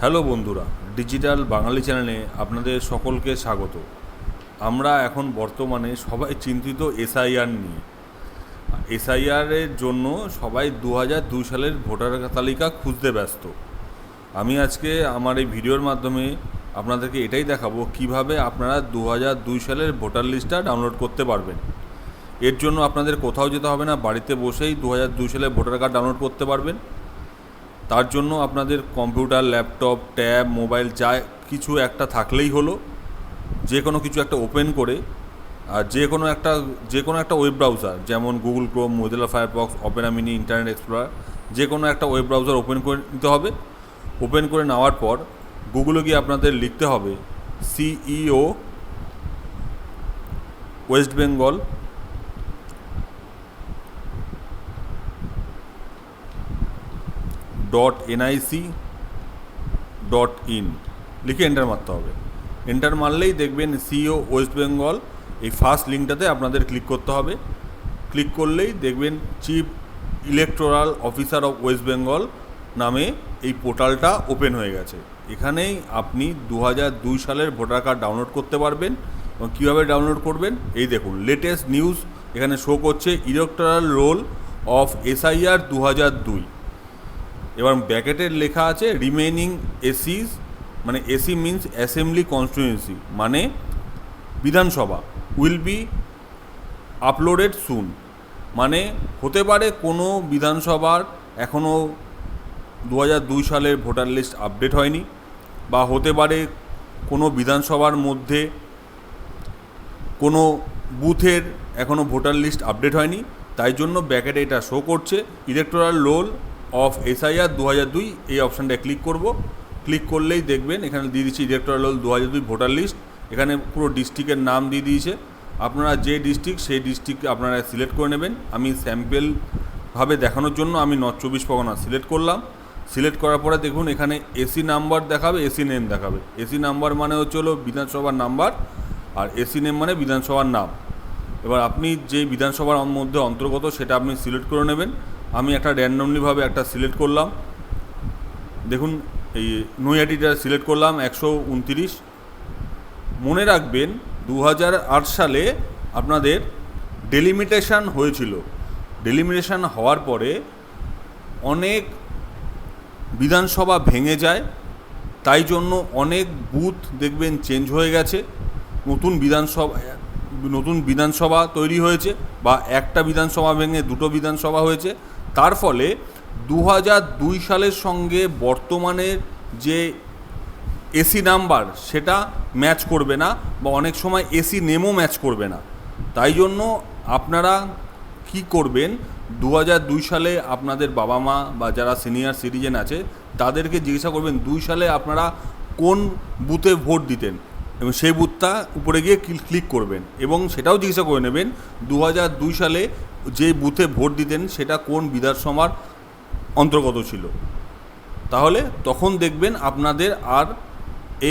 Hello বন্ধুরা, digital বাঙালি চ্যানেলে আপনাদের সকলকে স্বাগত। আমরা এখন বর্তমানে সবাই চিন্তিত এসআইআর নিয়ে। এসআইআরের জন্য সবাই দু হাজার দুই সালের ভোটার তালিকা খুঁজতে ব্যস্ত। আমি আজকে আমার এই ভিডিওর মাধ্যমে আপনাদেরকে এটাই দেখাবো কীভাবে আপনারা দু হাজার দুই সালের ভোটার লিস্টটা ডাউনলোড করতে পারবেন। এর জন্য আপনাদের কোথাও যেতে হবে না, বাড়িতে বসেই দু হাজার দুই সালের ভোটার কার্ড ডাউনলোড করতে পারবেন। তার জন্য আপনাদের কম্পিউটার, ল্যাপটপ, ট্যাব, মোবাইল, যা কিছু একটা থাকলেই হলো। যে কোনো কিছু একটা ওপেন করে আর যে কোনো একটা, যে কোনো একটা ওয়েব ব্রাউজার, যেমন Google Chrome, Mozilla Firefox Opera Mini, Internet Explorer, যে কোনো একটা ওয়েব ব্রাউজার ওপেন করে নিতে হবে। ওপেন করে নেওয়ার পর গুগলে গিয়ে আপনাদের লিখতে হবে, CEO, West Bengal dot NIC dot in লিখে এন্টার মারতে হবে। এন্টার মারলেই দেখবেন সিও ওয়েস্ট বেঙ্গল এই ফার্স্ট লিঙ্কটাতে আপনাদের ক্লিক করতে হবে। ক্লিক করলেই দেখবেন chief electoral officer of West Bengal নামে এই পোর্টালটা ওপেন হয়ে গেছে। এখানেই আপনি দু দুই সালের ভোটার কার্ড ডাউনলোড করতে পারবেন এবং কীভাবে ডাউনলোড করবেন? এই দেখুন লেটেস্ট নিউজ এখানে শো করছে ইলেকটোরাল রোল অফ এসআইআর দু হাজার দুই। এবার ব্যাকেটের লেখা আছে রিমেনিং এসিস মানে এসি মিন্স অ্যাসেম্বলি কনস্টিটিউয়েন্সি মানে বিধানসভা উইল বি আপলোডেড সুন মানে হতে পারে কোনো বিধানসভার এখনও দু হাজার দুই সালের ভোটার লিস্ট আপডেট হয়নি, বা হতে পারে কোনো বিধানসভার মধ্যে কোনো বুথের এখনও ভোটার লিস্ট আপডেট হয়নি, তাই জন্য ব্যাকেটে এটা শো করছে। ইলেকট্রাল রোল অফ এসআইআর দু হাজার দুই এই অপশানটায় ক্লিক করব। ক্লিক করলেই দেখবেন এখানে দিয়ে দিচ্ছি ইলেকটোরাল রোল দু হাজার দুই ভোটার লিস্ট এখানে পুরো ডিস্ট্রিক্টের নাম দিয়ে দিয়েছে। আপনারা যে ডিস্ট্রিক্ট সেই ডিস্ট্রিক্ট আপনারা সিলেক্ট করে নেবেন। আমি স্যাম্পেলভাবে দেখানোর জন্য আমি নর্থ চব্বিশ পরগনা সিলেক্ট করলাম। সিলেক্ট করার পরে দেখুন এখানে এসি নাম্বার দেখাবে এসি নেম দেখাবে। এসি নাম্বার মানে হচ্ছে হলো বিধানসভার নাম্বার আর এসি নেম মানে বিধানসভার নাম। এবার আপনি যে বিধানসভার মধ্যে অন্তর্গত সেটা আপনি সিলেক্ট করে নেবেন। আমি একটা র্যান্ডমলিভাবে একটা সিলেক্ট করলাম। দেখুন, এই নৈহাটিটা সিলেক্ট করলাম, একশো উনতিরিশ। মনে রাখবেন দু হাজার আট সালে আপনাদের ডেলিমিটেশন হয়েছিল। ডেলিমিটেশন হওয়ার পরে অনেক বিধানসভা ভেঙে যায়, তাই জন্য অনেক বুথ দেখবেন চেঞ্জ হয়ে গেছে। নতুন বিধানসভা নতুন বিধানসভা তৈরি হয়েছে বা একটা বিধানসভা ভেঙে দুটো বিধানসভা হয়েছে। তার ফলে দু দুই সালের সঙ্গে বর্তমানের যে এসি নাম্বার সেটা ম্যাচ করবে না বা অনেক সময় এসি নেমও ম্যাচ করবে না। তাই জন্য আপনারা কি করবেন দু দুই সালে আপনাদের বাবা মা বা যারা সিনিয়র সিটিজেন আছে, তাদেরকে জিজ্ঞাসা করবেন, দুই সালে আপনারা কোন বুথে ভোট দিতেন? এবং সেই বুথটা উপরে গিয়ে ক্লিক করবেন এবং সেটাও জিজ্ঞাসা করে নেবেন দু সালে যে বুথে ভোট দিতেন সেটা কোন বিধানসভার অন্তর্গত ছিল? তাহলে তখন দেখবেন আপনাদের আর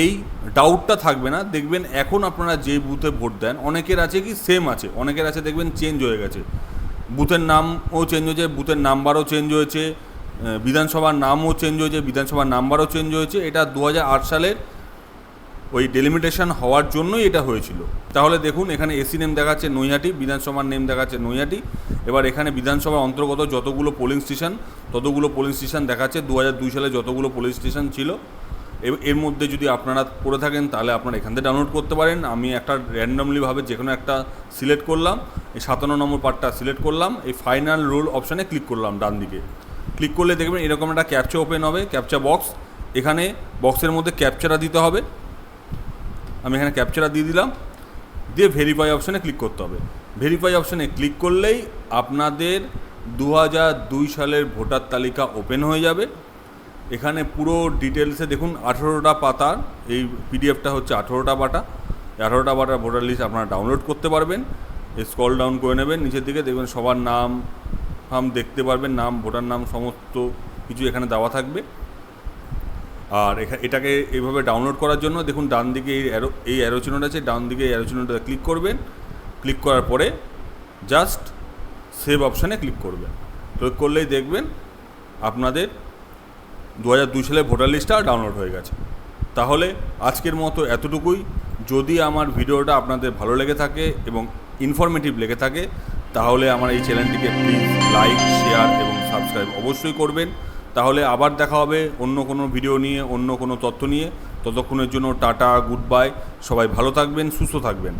এই ডাউটটা থাকবে না। দেখবেন এখন আপনারা যে বুথে ভোট দেন, অনেকের আছে কি সেম আছে, অনেকের আছে দেখবেন চেঞ্জ হয়ে গেছে। বুথের নামও চেঞ্জ হয়েছে, বুথের নাম্বারও চেঞ্জ হয়েছে বিধানসভার নামও চেঞ্জ হয়েছে, বিধানসভার নাম্বারও চেঞ্জ হয়েছে। এটা দু হাজার আট সালের ওই ডেলিমিটেশন হওয়ার জন্যই এটা হয়েছিল। তাহলে দেখুন, এখানে এসি নেম দেখাচ্ছে নৈহাটি, বিধানসভার নেম দেখাচ্ছে নৈহাটি। এবার এখানে বিধানসভার অন্তর্গত যতগুলো পোলিং স্টেশন ততগুলো পোলিং স্টেশন দেখাচ্ছে। দু সালে যতগুলো পোলিং স্টেশন ছিল এর মধ্যে যদি আপনারা করে থাকেন, তাহলে আপনারা এখান থেকে ডাউনলোড করতে পারেন। আমি একটা র্যান্ডমলিভাবে যে কোনো একটা সিলেক্ট করলাম, এই সাতান্ন নম্বর পার্টটা সিলেক্ট করলাম, এই ফাইনাল রুল অপশানে ক্লিক করলাম ডান দিকে। ক্লিক করলে দেখবেন এরকম একটা ক্যাপচা ওপেন হবে ক্যাপচা বক্স এখানে বক্সের মধ্যে ক্যাপচাটা দিতে হবে। আমি এখানে ক্যাপচারা দিয়ে দিলাম। দিয়ে ভেরিফাই অপশানে ক্লিক করতে হবে। ভেরিফাই অপশানে ক্লিক করলেই আপনাদের দু দুই সালের ভোটার তালিকা ওপেন হয়ে যাবে। এখানে পুরো ডিটেলসে দেখুন, আঠেরোটা পাতার, এই পিডিএফটা হচ্ছে আঠেরোটা পাতা। আঠেরোটা পাতার ভোটার লিস্ট আপনারা ডাউনলোড করতে পারবেন। স্কল ডাউন করে নেবেন, নিচের দিকে দেখবেন সবার নাম, ফাম দেখতে পারবেন, নাম, ভোটার নাম, সমস্ত কিছু এখানে দেওয়া থাকবে। আর এটাকে এইভাবে ডাউনলোড করার জন্য দেখুন ডান দিকে এই অ্যারো এই অ্যারো চিহ্নটা আছে, ডান দিকে এই অ্যারো চিহ্নটা ক্লিক করবেন। ক্লিক করার পরে জাস্ট সেভ অপশানে ক্লিক করবেন। ক্লিক করলেই দেখবেন আপনাদের দু হাজার দুই সালের ভোটার লিস্টটা ডাউনলোড হয়ে গেছে। তাহলে আজকের মতো এতটুকুই। যদি আমার ভিডিওটা আপনাদের ভালো লেগে থাকে এবং ইনফরমেটিভ লেগে থাকে, তাহলে আমার এই চ্যানেলটিকে প্লিজ লাইক শেয়ার এবং সাবস্ক্রাইব অবশ্যই করবেন। তাহলে আবার দেখা হবে অন্য কোনো ভিডিও নিয়ে, অন্য কোনো তথ্য নিয়ে। ততক্ষণের জন্য টাটা গুড বাই সবাই ভালো থাকবেন, সুস্থ থাকবেন।